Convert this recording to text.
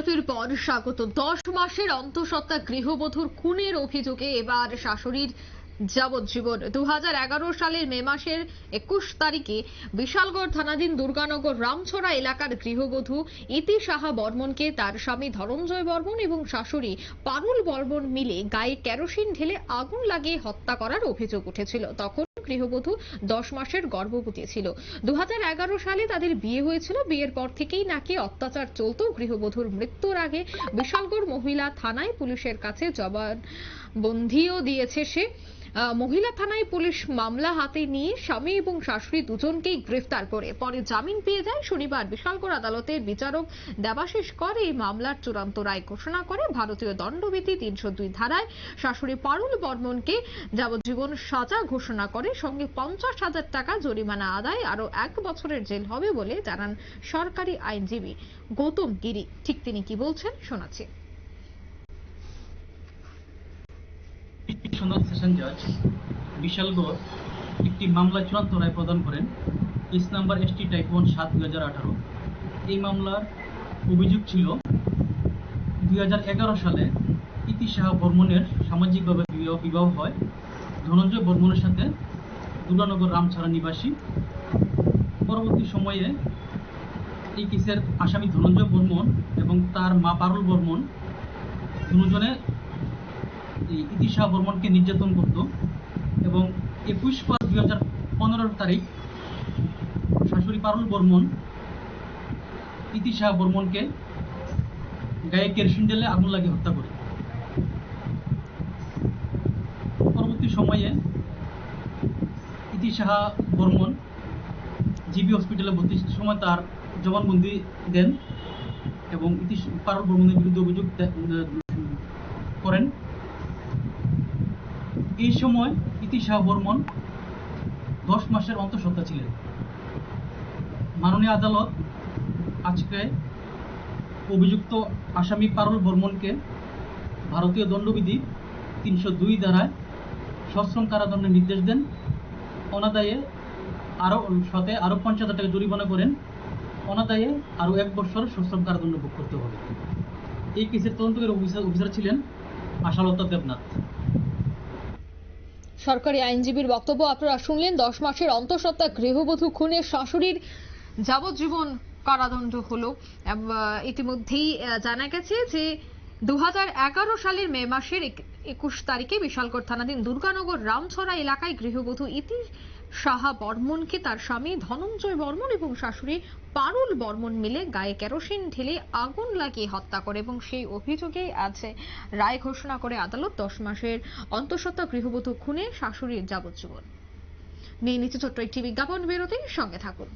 বিরতির পর স্বাগত। দশ মাসের অন্তঃসত্ত্বা গৃহবধূর খুনের অভিযোগে এবার শাশুড়ির যাবজ্জীবন। দু হাজার এগারো সালের মে মাসের একুশ তারিখে বিশালগড় থানাধীন দুর্গানগর রামছড়া এলাকার গৃহবধূ ইতি সাহা বর্মনকে তার স্বামী ধনঞ্জয় বর্মন এবং শাশুড়ি পারুল বর্মন মিলে গায়ে কেরোসিন ঢেলে আগুন লাগিয়ে হত্যা করার অভিযোগ উঠেছিল। তখন গৃহবধূ দশ মাসের গর্ভবতী ছিল। দু হাজার এগারো সালে তাদের বিয়ে হয়েছিল। বিয়ের পর থেকেই নাকি অত্যাচার চলত। গৃহবধূর মৃত্যুর আগে বিশালগড় মহিলা থানায় পুলিশের কাছে জবানবন্দিও দিয়েছে সে। মহিলা থানায় পুলিশ মামলা হাতে নিয়ে স্বামী এবং শাশুড়ি দুজনকেই গ্রেফতার করে। পরে জামিন পেয়ে যায় শনিবার বিশালগড় আদালতের বিচারক দেবাশিস কর এই মামলার চূড়ান্ত রায় ঘোষণা করে। ভারতীয় দণ্ডবিধি তিনশো দুই ধারায় শাশুড়ি পারুল বর্মনকে যাবজ্জীবন সাজা ঘোষণা করে। সঙ্গে পঞ্চাশ হাজার টাকা জরিমানা আদায় আরও এক বছরের জেল হবে বলে জানান সরকারি আইনজীবী গৌতম গিরি। ঠিক তিনি কি বলছেন শোনাচ্ছি। সনদ সেশন জাজ বিশালগড় একটি মামলায় চূড়ান্ত রায় প্রদান করেন। কেস নাম্বার টাইপ ওয়ান সাত হাজার আঠারো। এই মামলার অভিযোগ ছিল দুই হাজার এগারো সালে ইতি সাহা বর্মনের সামাজিকভাবে বিবাহ হয়। ধনঞ্জয় বর্মনের সাথে দুর্গানগর রামছড়া নিবাসী। পরবর্তী সময়ে এই কেসের আসামি ধনঞ্জয় বর্মন এবং তার মা পারুল বর্মন দুজনে ইতিশা বর্মনকে নির্যাতন করত এবং একুশ পাঁচ দুই হাজার পনেরো তারিখ শাশুড়ি পারুল বর্মন ইতিশা বর্মনকে গায়ে কেরোসিন ঢেলে আগুন লাগিয়ে হত্যা করে। পরবর্তী সময়ে ইতিশাহা বর্মন জিবি হসপিটালে ভর্তি সময় তার জবানবন্দি দেন এবং ইতিশ পারুল বর্মনের বিরুদ্ধে অভিযোগ করেন। এই সময় ইতিশাহ বর্মন দশ মাসের অন্তঃসত্ত্বা ছিলেন। মাননীয় আদালত আজকে অভিযুক্ত আসামি পারুল বর্মনকে ভারতীয় দণ্ডবিধি তিনশো দুই ধারায় সশ্রম কারাদণ্ডের নির্দেশ দেন। অনাদায়ে আরও সাথে আরও পঞ্চাশ হাজার টাকা জরিমানা করেন। অনাদায়ে আরও এক বছর সশ্রম কারাদণ্ড ভোগ করতে হবে। এই কেসের তদন্তকারী অফিসার অফিসার ছিলেন আশালতা দেবনাথ। সরকারি আইনজীবীর বক্তব্য আপনারা শুনলেন। দশ মাসের অন্তঃসত্ত্বা গৃহবধূ খুনে শাশুড়ির যাবজ্জীবন কারাদণ্ড হলো। ইতিমধ্যেই জানা গেছে যে দু হাজার এগারো সালের মে মাসের এক- একুশ তারিখে বিশালগড় থানাধীন দুর্গানগর রামছড়া এলাকায় গৃহবধূ ইতি সাহা বর্মনকে তার স্বামী ধনঞ্জয় বর্মন এবং শাশুড়ি পারুল বর্মন মিলে গায়ে কেরোসিন ঢেলে আগুন লাগিয়ে হত্যা করে এবং সেই অভিযোগেই আছে রায় ঘোষণা করে আদালত দশ মাসের অন্তঃসত্ত্বা গৃহবধূ খুনে শাশুড়ির যাবজ্জীবন। নিয়ে নিচে ছোট্ট একটি বিজ্ঞাপন বিরতি সঙ্গে থাকুন।